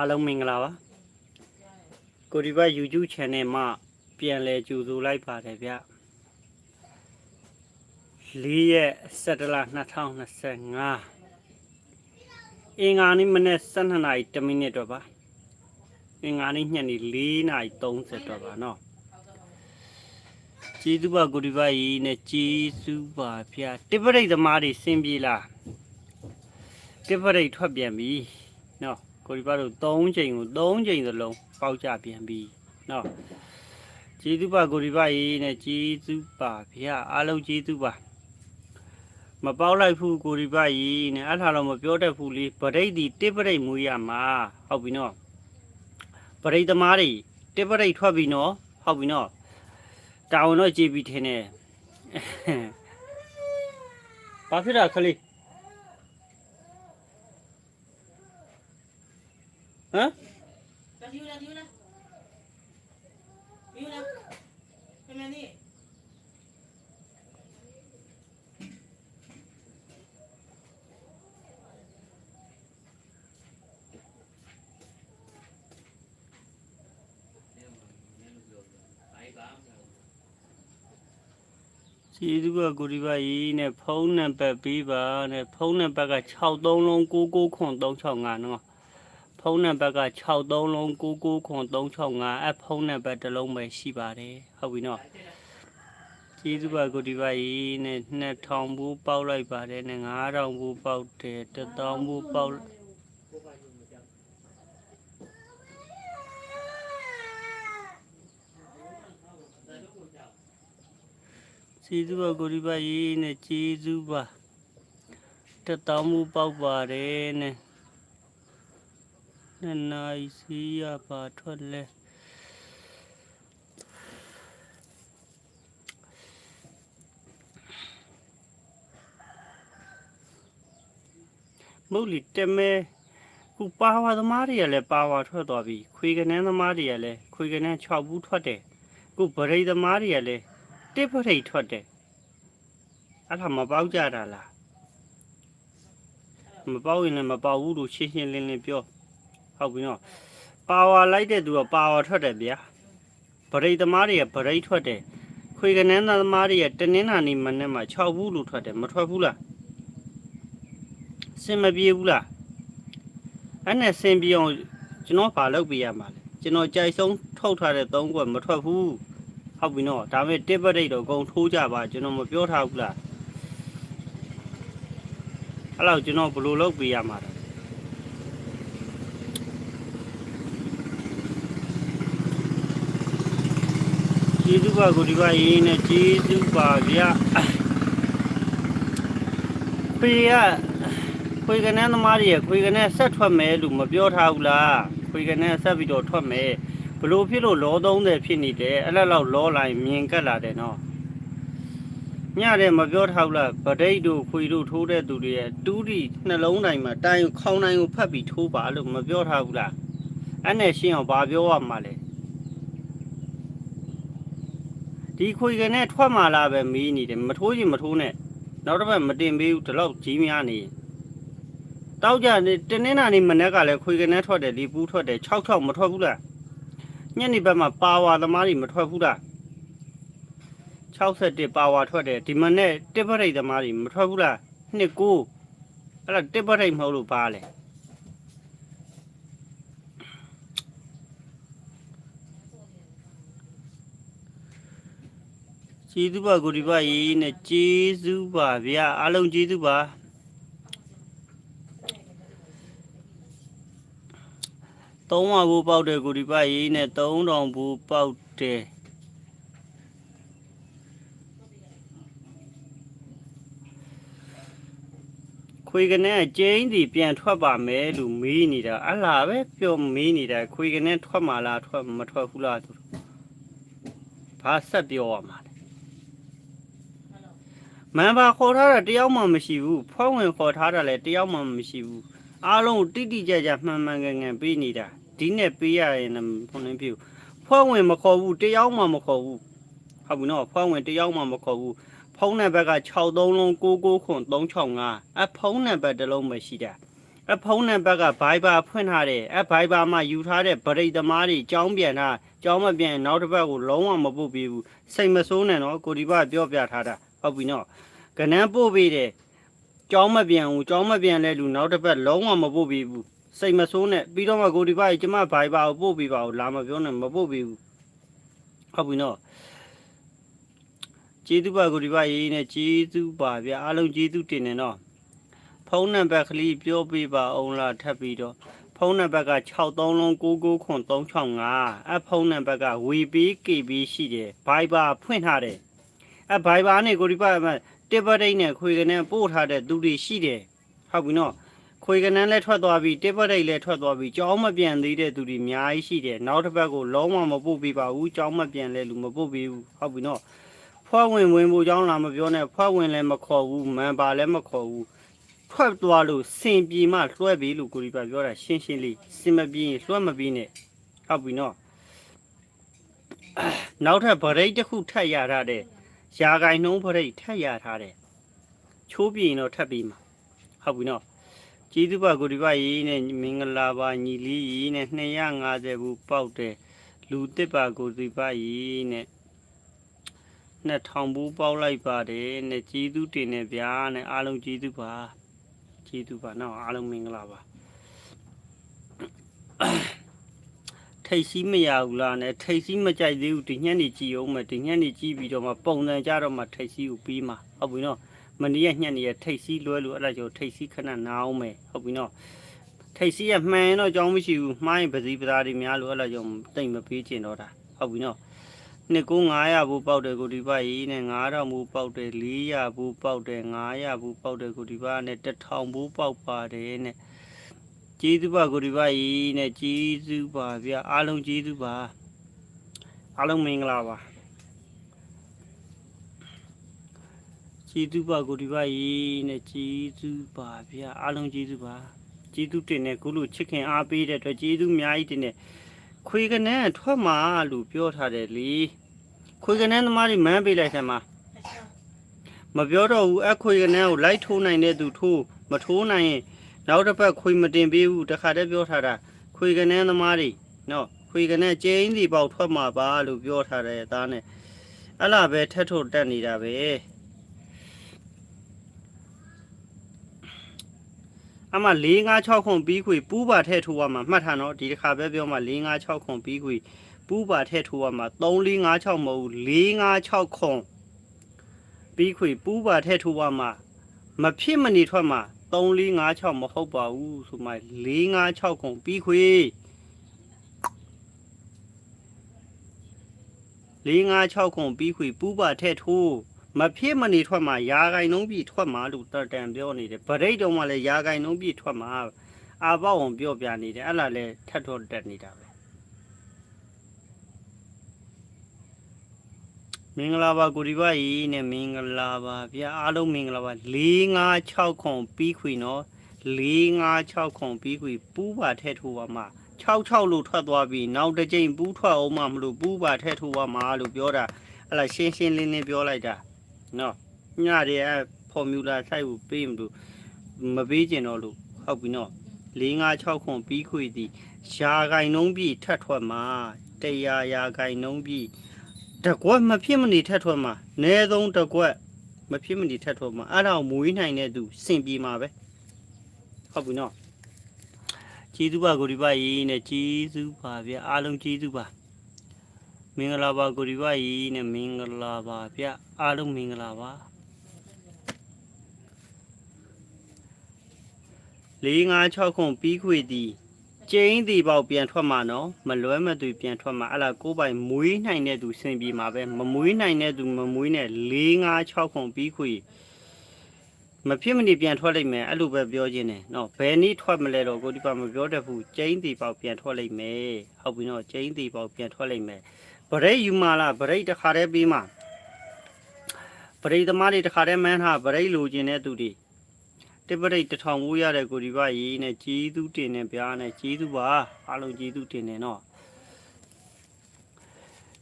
အားလုံးမင်္ဂလာပါကိုဒီဘတ် YouTube channel မှာပြန်လဲကြိုဆိုလိုက်ပါတယ်ဗျ4ရက်17လ2025အင်္ဂါနေ့မနေ့12နာရီ1မိနစ်တော့ပါအင်္ဂါနေ့ညနေ4နာရီ30တော့ပါနော်ကျေးဇူးပါကိုဒီဘတ်ကြီးနဲ့ကျေးဇူးပါဗျတိပရိတ်သမားတွေစင်ပြေလားတိပရိတ်ထွက်ပြန်ပြီနော် ကိုဒီဘတ်တို့3ချိန်ကို3ချိန်သလုံးပေါက်ကြပြန်ပြီเนาะကျေးဇူးပါကိုဒီဘတ်ရေးနဲ့ကျေးဇူးပါဗျာအားလုံးကျေးဇူးပါမပေါက်လိုက်ဘူးကိုဒီဘတ်ရေးနဲ့အဲ့ထားတော့မပြောတတ်ဘူးလေပရိတ်ဒီတစ်ပရိတ်မူရမှာဟုတ်ပြီနော်ပရိတ်သမားတွေတစ်ပရိတ်ထွက်ပြီနော်ဟုတ်ပြီနော်တာဝန်တော့ကြည်ပြီထင်တယ်ဘာဖြစ်တာခလေး ဟမ်လာဒီလာဒီလာဒီလာမမนี่ကျေးဇူးပါကိုဒီပါကြီးနဲ့ဖုန်းနံပါတ်ပေးပါနဲ့ဖုန်းနံပါတ်က63လုံး99365နော် ဖုန်းနံပါတ်က63လုံး99365အဖုန်းနံပါတ်တစ်လုံးပဲရှိပါတယ်ဟုတ်ပြီနော်ကျေးဇူးပါကိုဒီပါကြီးနဲ့2000ဘူးပေါက်လိုက်ပါတယ်နဲ့9000ဘူးပေါက်တယ်1000ဘူးပေါက်ကျေးဇူးပါကိုဒီပါကြီးနဲ့ကျေးဇူးပါ1000ဘူးပေါက်ပါတယ်နဲ့ နှစ်နာရီစီးရပါထွက်လဲမုတ်လီတမဲခုပါဝါသမားတွေကလည်းပါဝါထွက်သွားပြီခွေကနန်းသမားတွေကလည်းခွေကနန်း6ဘူးထွက်တယ်ခုဗရိတ်သမားတွေကလည်းတစ်ပရိတ်ထွက်တယ်အဲ့ဒါမပေါက်ကြတာလားမပေါက်ရင်လည်းမပေါက်ဘူးလို့ရှင်းရှင်းလင်းလင်းပြော ဟုတ်ပြီနော်ပါဝါလိုက်တဲ့သူကပါဝါထွက်တယ်ဗျာဗရိတ်သမားတွေကဗရိတ်ထွက်တယ်ခွေကနန်းသမားတွေကတနင်္လာနေ့မနေ့မှ6ဘူးလို့ထွက်တယ်မထွက်ဘူးလားစင်မပြေဘူးလားအဲ့နဲ့စင်ပြေအောင်ကျွန်တော်ဘာလုပ်ပေးရမှာလဲကျွန်တော်ကြိုက်ဆုံးထုတ်ထားတဲ့၃ခွက်မထွက်ဘူးဟုတ်ပြီနော်ဒါပေမဲ့တစ်ပရိတ်တော့အကုန်ထိုးကြပါကျွန်တော်မပြောထားဘူးလားအဲ့တော့ကျွန်တော်ဘယ်လိုလုပ်ပေးရမှာလဲ ကျေးဇူးပါကိုဒီပါရေးနဲ့ကျေးဇူးပါဗျာဖေကခွေကနေသမားတွေခွေကနေဆက်ထွက်မယ်လို့မပြောထားဘူးလားခွေကနေဆက်ပြီးတော့ထွက်မယ်ဘလို့ဖြစ်လို့လော30ဖြစ်နေတယ်အဲ့လောက်လောက်လောလိုက်မြင်ကက်လာတယ်နော်ညတယ်မပြောထားဘူးလားဗဒိတ်တို့ခွေတို့ထိုးတဲ့သူတွေရဲ့တူးတီနှလုံးတိုင်းမှာတိုင်ခေါင်းတိုင်းကိုဖတ်ပြီးထိုးပါလို့မပြောထားဘူးလားအဲ့နဲ့ရှင်းအောင်ဘာပြောရမှာလဲ ဒီခွေကနဲ့ထွက်มาလာပဲမီးနေတယ်မထိုးချင်မထိုးနဲ့နောက်တစ်ပတ်မတင်ပေးဘူးဒီလောက်ကြီးများနေရင်တောက်ကြနေတနင်္လာနေ့မနေ့ကလည်းခွေကနဲ့ထွက်တယ်လီပူးထွက်တယ်6 6မထွက်ဘူးလားညနေဘက်မှာပါဝါသမားတွေမထွက်ဘူးလား61ပါဝါထွက်တယ်ဒီမနေ့တစ်ပရိတ်သမားတွေမထွက်ဘူးလားနှစ်9အဲ့ဒါတစ်ပရိတ်မဟုတ်လို့ပါလဲ ကျေးဇူးပါကိုဒီပါရေးနဲ့ကျေးဇူးပါဗျာအားလုံးကျေးဇူးပါသုံးပါဘူးပေါက်တယ်ကိုဒီပါရေးနဲ့3000ဘူးပေါက်တယ်ခွေကနေကျင်းစီပြန်ထွက်ပါမယ်လို့မေးနေတာအလားပဲပြောမေးနေတာခွေကနေထွက်มาလားထွက်မထွက်ဘူးလားသူဘာဆက်ပြောရမှာလဲ မန်ပါခေါ်ထားတာတယောက်မှမရှိဘူးဖွဲ့ဝင်ခေါ်ထားတာလည်းတယောက်မှမရှိဘူးအားလုံးတိတိကျကျမှန်မှန်ကန်ကန်ပေးနေတာဒီနဲ့ပေးရရင်လည်းဘုံနေပြဘူးဖွဲ့ဝင်မခေါ်ဘူးတယောက်မှမခေါ်ဘူးဟုတ်ဘူးနော်ဖွဲ့ဝင်တယောက်မှမခေါ်ဘူးဖုန်းနံပါတ်က63လုံး99365အဖုန်းနံပါတ်တစ်လုံးပဲရှိတာအဖုံးနံပါတ်က Viber ဖွင့်ထားတယ်အ Viber မှာယူထားတဲ့ဗရိတ်သမားတွေကြောင်းပြန်တာကြောင်းမပြန်ရင်နောက်တစ်ပတ်ကိုလုံးဝမပုတ်ပေးဘူးစိတ်မဆိုးနဲ့နော်ကိုဒီဘပြောပြထားတာ ဟုတ်ပြီနော်ကနန်းပို့ပေးတယ်ကြောင်းမပြန်ဘူးကြောင်းမပြန်လဲလူနောက်တစ်ပတ်လုံးဝမပုတ်ပေးဘူးစိတ်မဆိုးနဲ့ပြီးတော့မှကိုဒီဘကြီးကျမ Viber ကိုပို့ပေးပါဦးလာမပြောနဲ့မပုတ်ပေးဘူးဟုတ်ပြီနော်ကျေးဇူးပါကိုဒီဘရေးနဲ့ကျေးဇူးပါဗျအားလုံးကျေးဇူးတင်နေနော်ဖုန်းနံပါတ်ကလေးပြောပြပါအောင်လားထပ်ပြီးတော့ဖုန်းနံပါတ်က63လုံး99365အဖုန်းနံပါတ်က WeBKB ရှိတယ် Viber ဖွင့်ထားတယ် အ Viber နဲ့ကိုဒီပါမှာတစ်ပတိတ်နဲ့ခွေကနေပို့ထားတဲ့သူတွေရှိတယ်ဟုတ်ပြီနော်ခွေကနေလည်းထွက်သွားပြီတစ်ပတိတ်လည်းထွက်သွားပြီကြောင်းမပြန်သေးတဲ့သူတွေအများကြီးရှိတယ်နောက်တစ်ပတ်ကိုလုံးဝမပို့ပြပါဘူးကြောင်းမပြန်လဲလူမပို့ပေးဘူးဟုတ်ပြီနော်ဖွားဝင်ဝင်ဖို့ကြောင်းလာမပြောနဲ့ဖွားဝင်လည်းမခေါ်ဘူးမန်ပါလည်းမခေါ်ဘူးထွက်သွားလို့စင်ပြေမှလွှဲပြီလို့ကိုရီပါပြောတာရှင်းရှင်းလေးစင်မပြေရင်လွှဲမပြီးနဲ့ဟုတ်ပြီနော်နောက်ထပ်ဗရိတ်တစ်ခုထပ်ရထားတဲ့ ယာဂိုင်နှုံးဗရိတ်ထပ်ရထားတဲ့ချိုးပြေရင်တော့ထပ်ပြီးမှာဟုတ်ပြီနော်ကျေးဇူးပါကိုရီပါရေးနဲ့မင်္ဂလာပါညီလေးရေးနဲ့250ဘူးပေါက်တယ်လူတစ်ပါကိုရီပါရေးနဲ့2000ဘူးပေါက်လိုက်ပါတယ်နဲ့ကျေးဇူးတင်နေဗျာနဲ့အားလုံးကျေးဇူးပါကျေးဇူးပါနော်အားလုံးမင်္ဂလာပါ ထိတ်စီးမရဘူးလားနဲ့ထိတ်စီးမကြိုက်သေးဘူးဒီညနေကြည့်အောင်မယ်ဒီညနေကြည့်ပြီးတော့မှပုံစံကြတော့မှထိတ်စီးကိုပြီးမှာဟုတ်ပြီနော်မနေ့ကညနေရထိတ်စီးလွဲလို့အဲ့ဒါကြောင့်ထိတ်စီးခဏနာအောင်မယ်ဟုတ်ပြီနော်ထိတ်စီးရမှန်ရင်တော့အကြောင်းမရှိဘူးမှားရင်ပစီပသားတွေများလို့အဲ့ဒါကြောင့်တိတ်မပေးချင်တော့တာဟုတ်ပြီနော်နှစ်ကို900ဘူးပေါက်တယ်ကိုဒီပါရေးနဲ့9000ဘူးပေါက်တယ်400ဘူးပေါက်တယ်900ဘူးပေါက်တယ်ကိုဒီပါနဲ့1000ဘူးပေါက်ပါတယ်နဲ့ ကျေးဇူးပါကိုဒီပါရေးနဲ့ကျေးဇူးပါဗျာအားလုံးကျေးဇူးပါအားလုံးမင်္ဂလာပါကျေးဇူးပါကိုဒီပါရေးနဲ့ကျေးဇူးပါဗျာအားလုံးကျေးဇူးပါကျေးဇူးတင်တဲ့ကိုလို့ချစ်ခင်အားပေးတဲ့အတွက်ကျေးဇူးအများကြီးတင်တဲ့ခွေကနန်းထွက်မှာလို့ပြောထားတယ်လေခွေကနန်းသမားတွေမန်းပေးလိုက်တယ်မှာမပြောတော့ဘူးအခွေကနန်းကိုလိုက်ထိုးနိုင်တဲ့သူထိုးမထိုးနိုင်ရင် နောက်တစ်ပတ်ခွေမတင်ပေးဘူးတခါတည်းပြောထားတာခွေကနန်းသမားတွေနော်ခွေကနန်းကျင်းစီပေါက်ထွက်မှာပါလို့ပြောထားတယ်အသားနဲ့အဲ့လာပဲထက်ထုတ်တက်နေတာပဲအမ4 5 6ခွန်ပြီးခွေပူးပါထဲထိုးရမှာမှတ်ထားနော်ဒီတစ်ခါပဲပြောမှာ4 5 6ခွန်ပြီးခွေပူးပါထဲထိုးရမှာ3 4 5 6မဟုတ်ဘူး4 5 6ခွန်ပြီးခွေပူးပါထဲထိုးရမှာမဖြစ်မနေထွက်မှာ 3 4 5 6မဟုတ်ပါဘူးဆိုမှ4 5 6ခွန်ပြီးခွေ4 5 6ခွန်ပြီးခွေပူးပါထဲထိုးမဖြစ်မနေထွက်မှာယာဂိုင်နှုံးပြီထွက်မှာလို့တတန်ပြောနေတယ်ဗရိတ်တုံးမှလည်းယာဂိုင်နှုံးပြီထွက်မှာအာပေါအောင်ပြောပြနေတယ်အဲ့လားလဲထတ်တော့တက်နေတာပဲ မင်္ဂလာပါကိုဒီပါကြီးနဲ့မင်္ဂလာပါဗျာအားလုံးမင်္ဂလာပါ4 5 6ခွန်ပြီးခွေနော်4 5 6ခွန်ပြီးခွေပူးပါထဲထိုးပါမှာ66လို့ထွက်သွားပြီနောက်တစ်ကြိမ်ပူးထွက်အောင်မှမလို့ပူးပါထဲထိုးပါမှာလို့ပြောတာအဲ့လားရှင်းရှင်းလင်းလင်းပြောလိုက်တာနော်ညတွေကဖော်မြူလာဆိုင်ကိုပေးမလို့မပေးကျင်တော့လို့ဟုတ်ပြီနော်၄၅6ခွန်ပြီးခွေသည်ယာဂိုင်နှုံးပြီထတ်ထွက်မှာတရားယာဂိုင်နှုံးပြီ တကွက်မဖြစ်မနေထတ်ထွက်မှာအနည်းဆုံးတကွက်မဖြစ်မနေထတ်ထွက်မှာအဲ့ဒါကိုမွေးနိုင်တဲ့သူစင်ပြေမှာပဲဟုတ်ပြီနော်ကျေးဇူးပါကိုဒီပါရေးနဲ့ကျေးဇူးပါဗျအားလုံးကျေးဇူးပါမင်္ဂလာပါကိုဒီပါကြီးနဲ့မင်္ဂလာပါဗျအားလုံးမင်္ဂလာပါ၄၅6ခွန်ပြီးခွေသည် ကျင်းတီပေါက်ပြန်ထွက်မှာနော်မလွဲမသွေပြန်ထွက်မှာအဲ့လားကိုယ်ပိုင်မွေးနိုင်တဲ့သူစင်ပြေမှာပဲမမွေးနိုင်တဲ့သူမမွေးနဲ့၄၅6ခွန်ပြီးခွေမဖြစ်မနေပြန်ထွက်လိုက်မယ်အဲ့လိုပဲပြောခြင်းတယ်နော်ဘယ်နည်းထွက်မလဲတော့ကိုဒီပါမပြောတတ်ဘူးကျင်းတီပေါက်ပြန်ထွက်လိုက်မယ်ဟုတ်ပြီနော်ကျင်းတီပေါက်ပြန်ထွက်လိုက်မယ်ဗရိတ်ယူမာလားဗရိတ်တစ်ခါတည်းပြီးမှဗရိတ်သမားတွေတစ်ခါတည်းမန်းထားဗရိတ်လိုချင်တဲ့သူတွေ တပရိတ်တစ်ထောင်မိုးရတဲ့ကိုဒီပါရေးနဲ့ကြီးသူတင်နေပြားနဲ့ကြီးသူပါအားလုံးကြီးသူတင်နေနော်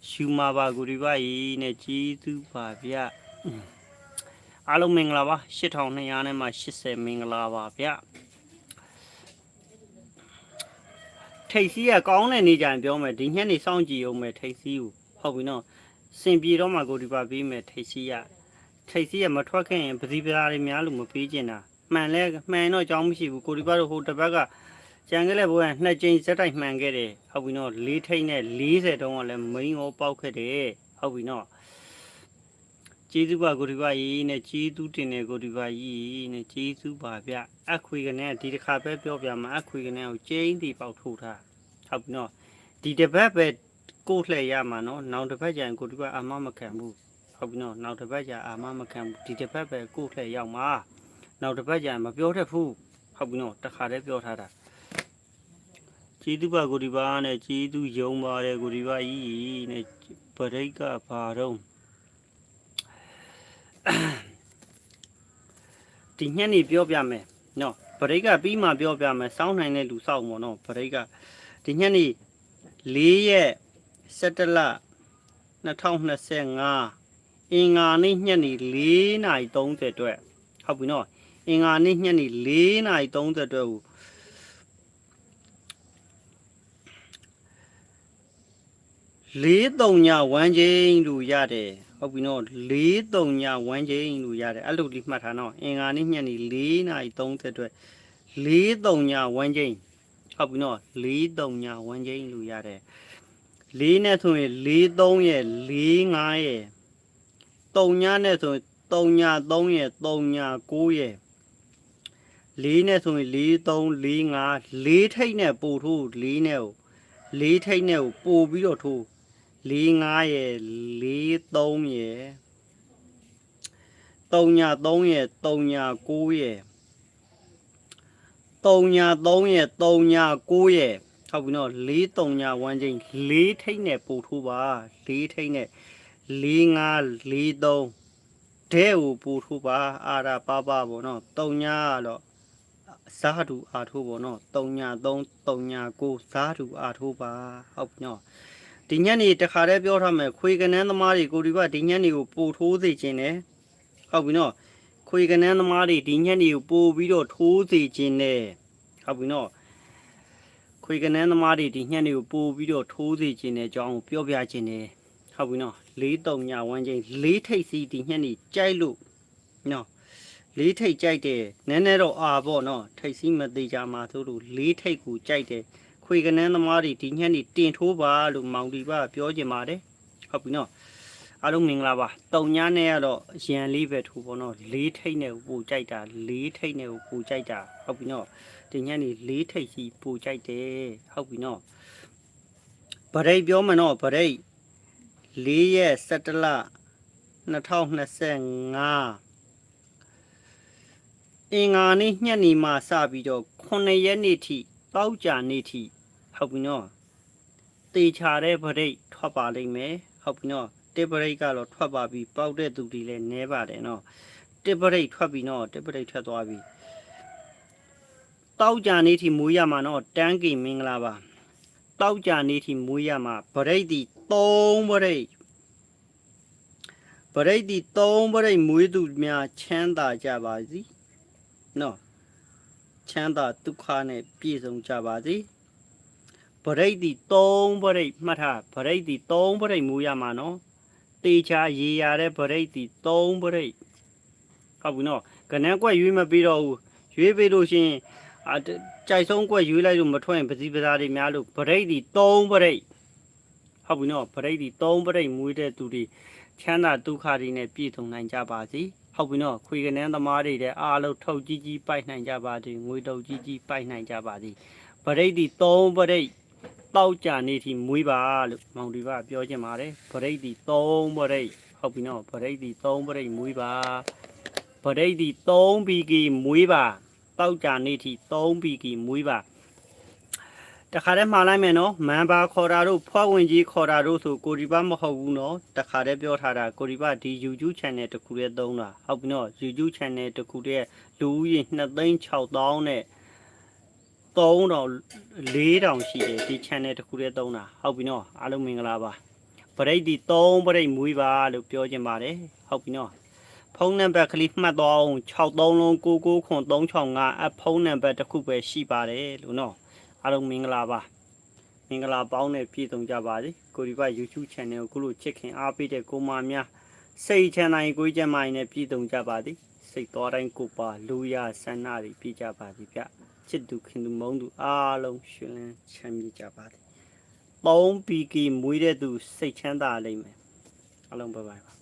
ရှူမာပါကိုဒီပါရေးနဲ့ကြီးသူပါဗျအားလုံးမင်္ဂလာပါ8200နဲ့မှ80မင်္ဂလာပါဗျထိတ်စီးကကောင်းတဲ့နေကြရင်ပြောမယ်ဒီညက်နေစောင့်ကြည့်အောင်မယ်ထိတ်စီးကိုဟုတ်ပြီနော်စင်ပြေတော့မှကိုဒီပါပေးမယ်ထိတ်စီးရထိတ်စီးကမထွက်ခင်ရင်ပစီပစားတွေများလို့မပေးကျင်တာ မှန်လဲမှန်တော့အကြောင်းမရှိဘူးကိုဒီပါတို့ဟိုတစ်ပတ်ကကြံခဲ့တဲ့ဘိုးကနှစ်ကြိမ်စက်တိုက်မှန်ခဲ့တယ်ဟုတ်ပြီနော်လေးထိတ်နဲ့40တုံးကလည်းမိန်ကိုပေါက်ခဲ့တယ်ဟုတ်ပြီနော်ကျေးဇူးပါကိုဒီပါကြီးနဲ့ကျေးဇူးတင်တယ်ကိုဒီပါကြီးနဲ့ကျေးဇူးပါဗျအခွေကနေဒီတစ်ခါပဲပြောပြမှာအခွေကနေကိုကျင်းတီပေါက်ထုတ်ထားဟုတ်ပြီနော်ဒီတစ်ပတ်ပဲကိုလှည့်ရမှာနော်နောက်တစ်ပတ်ကျရင်ကိုဒီပါအာမမခံဘူးဟုတ်ပြီနော်နောက်တစ်ပတ်ကျအာမမခံဘူးဒီတစ်ပတ်ပဲကိုလှည့်ရောက်မှာ နောက်တစ်ပတ်ကျရင်မပြောတတ်ဘူးဟုတ်ပြီနော်တစ်ခါတည်းပြောထားတာကျေးဇူးပါကိုဒီပါနဲ့ကျေးဇူးယုံပါတယ်ကိုဒီပါကြီးနဲ့ပရိတ်ကဘာတော့ဒီညနေပြောပြမယ်နော်ဗရိတ်ကပြီးမှပြောပြမယ်စောင်းနိုင်တဲ့လူစောင့်မို့နော်ဗရိတ်ကဒီညနေ၄ရက်17လ2025အင်္ဂါနေ့ညနေ4နာရီ30အတွက်ဟုတ်ပြီနော် အင်္ဂါနေ့ညနေ4နာရီ30အတွက်ကိုလေးတုံညာဝမ်းချင်းလူရတယ်ဟုတ်ပြီနော်လေးတုံညာဝမ်းချင်းလူရတယ်အဲ့လိုဒီမှတ်ထားနော်အင်္ဂါနေ့ညနေ4နာရီ30အတွက်လေးတုံညာဝမ်းချင်းဟုတ်ပြီနော်လေးတုံညာဝမ်းချင်းလူရတယ်လေးနဲ့ဆိုရင်လေး3ရဲ့လေး5ရဲ့တုံညာနဲ့ဆိုရင်တုံညာ3ရဲ့တုံညာ9ရဲ့ လေးနဲ့ဆိုရင်လေး3လေး5လေးထိတ်နဲ့ပို့ထိုးလေးနဲ့ကိုလေးထိတ်နဲ့ကိုပို့ပြီးတော့ထိုးလေးငါးရယ်လေးသုံးရယ်တုံညာသုံးရယ်တုံညာကိုးရယ်တုံညာသုံးရယ်တုံညာကိုးရယ်ဟုတ်ပြီနော်လေးတုံညာဝမ်းချင်းလေးထိတ်နဲ့ပို့ထိုးပါလေးထိတ်နဲ့လေးငါးလေးသုံးတဲ့ကိုပို့ထိုးပါအာရပါပါပေါ့နော်တုံညာကတော့ ဇာတူအားထိုးပေါ့နော်တုံညာသုံးတုံညာကိုးဇာတူအားထိုးပါဟုတ်ပြီနော်ဒီညနေတခါတည်းပြောထားမယ်ခွေကနန်းသမားတွေကိုဒီကဒီညနေကိုပို့ထိုးစေခြင်းနဲ့ဟုတ်ပြီနော်ခွေကနန်းသမားတွေဒီညနေကိုပို့ပြီးတော့ထိုးစေခြင်းနဲ့ဟုတ်ပြီနော်ခွေကနန်းသမားတွေဒီညနေကိုပို့ပြီးတော့ထိုးစေခြင်းနဲ့အကြောင်းကိုပြောပြခြင်းနဲ့ဟုတ်ပြီနော်လေးတုံညဝမ်းချင်းလေးထိတ်စီဒီညနေကြိုက်လို့နော် လေးထိတ်ကြိုက်တယ်နည်းနည်းတော့အာပေါ့နော်ထိတ်စီမသေးကြမှာသို့လို့လေးထိတ်ကိုကြိုက်တယ်ခွေကနန်းသမားတွေဒီညနေတင်ထိုးပါလို့မောင်ဒီပါပြောချင်ပါတယ်ဟုတ်ပြီနော်အားလုံးမင်္ဂလာပါတုံညာနဲ့ကတော့ရန်လေးပဲထိုးပေါ့နော်လေးထိတ်နဲ့ကိုပူကြိုက်တာလေးထိတ်နဲ့ကိုပူကြိုက်တာဟုတ်ပြီနော်ဒီညနေလေးထိတ်စီပူကြိုက်တယ်ဟုတ်ပြီနော်ဗရိတ်ပြောမနော်ဗရိတ်၄ရက်17လ2025 အင်္ဂါနေ့ညနေမှစပြီးတော့9ရက်နေ့ထိတောက်ကြနေ့ထိဟုတ်ပြီနော်တေချာတဲ့ဗရိတ်ထွက်ပါလိမ့်မယ်ဟုတ်ပြီနော်တစ်ဗရိတ်ကတော့ထွက်ပါပြီပေါက်တဲ့သူတွေလည်းနဲပါတယ်နော်တစ်ဗရိတ်ထွက်ပြီနော်တစ်ဗရိတ်ထွက်သွားပြီတောက်ကြနေ့ထိမွေးရမှာနော်တန်းကီမင်္ဂလာပါတောက်ကြနေ့ထိမွေးရမှာဗရိတ်ဒီ3ဗရိတ်ဗရိတ်ဒီ3ဗရိတ်မွေးသူများချမ်းသာကြပါစီ နော်ချမ်းသာဒုက္ခနဲ့ပြည့်စုံကြပါစေဗရိတ်ဒီ3ဗရိတ်မှတ်ထားဗရိတ်ဒီ3ဗရိတ်မူရမှာနော်တေချာရေရတဲ့ဗရိတ်ဒီ3ဗရိတ်ဟုတ်ပြီနော်ကနန်းကွက်ရွေးမပြီးတော့ဘူးရွေးပြီးလို့ရှရင်အာတကြိုက်ဆုံးကွက်ရွေးလိုက်လို့မထွက်ရင်ပစီပစားတွေများလို့ဗရိတ်ဒီ3ဗရိတ်ဟုတ်ပြီနော်ဗရိတ်ဒီ3ဗရိတ်မွေးတဲ့သူတွေချမ်းသာဒုက္ခတွေနဲ့ပြည့်စုံနိုင်ကြပါစေ ဟုတ်ပြီနော်ခွေကနန်းသမားတွေတဲ့အားလုံးထုတ်ကြီးကြီးပိုက်နိုင်ကြပါစေငွေတုပ်ကြီးကြီးပိုက်နိုင်ကြပါစေဗရိတ်ဒီ3ဗရိတ်တောက်ကြနေထိမွေးပါလို့မောင်ဒီကပြောချင်ပါတယ်ဗရိတ်ဒီ3ဗရိတ်ဟုတ်ပြီနော်ဗရိတ်ဒီ3ဗရိတ်မွေးပါဗရိတ်ဒီ3ဘီကီမွေးပါတောက်ကြနေထိ3ဘီကီမွေးပါ တခါတည်းမှားလိုက်မယ်နော်မန်ပါခေါ်တာတို့ဖွားဝင်ကြီးခေါ်တာတို့ဆိုကိုဒီပါမဟုတ်ဘူးနော်တခါတည်းပြောထားတာကိုဒီပါဒီ YouTube channel တစ်ခုတည်းသုံးတာဟုတ်ပြီနော် YouTube channel တစ်ခုတည်းလူဦးရေ2,6000နဲ့3000 4000ရှိတယ်ဒီ channel တစ်ခုတည်းသုံးတာဟုတ်ပြီနော်အားလုံးမင်္ဂလာပါပရိတ်ဒီ3ပရိတ်မွေးပါလို့ပြောချင်ပါတယ်ဟုတ်ပြီနော်ဖုန်းနံပါတ်ကလေးမှတ်တော့အောင်63လုံး999ခွန်365အဖုန်းနံပါတ်တစ်ခုပဲရှိပါတယ်လို့နော် အားလုံးမင်္ဂလာပါမင်္ဂလာပေါင်းနဲ့ပြည့်စုံကြပါစေကိုဒီပါ YouTube channel ကိုခုလိုချစ်ခင်အားပေးတဲ့ကိုမများစိတ်ချမ်းသာရင်ကိုယ်ကျမ်းမာရင်လည်းပြည့်စုံကြပါသည်စိတ်တော်တိုင်းကိုပါလူရဆန္ဒတွေပြည့်ကြပါသည်ဗျချစ်သူခင်သူမုန်းသူအားလုံးရှင်လန်းချမ်းမြေ့ကြပါသည်ပုံပီကီမွေးတဲ့သူစိတ်ချမ်းသာလိမ့်မယ်အားလုံးဘိုင်ဘိုင်ပါ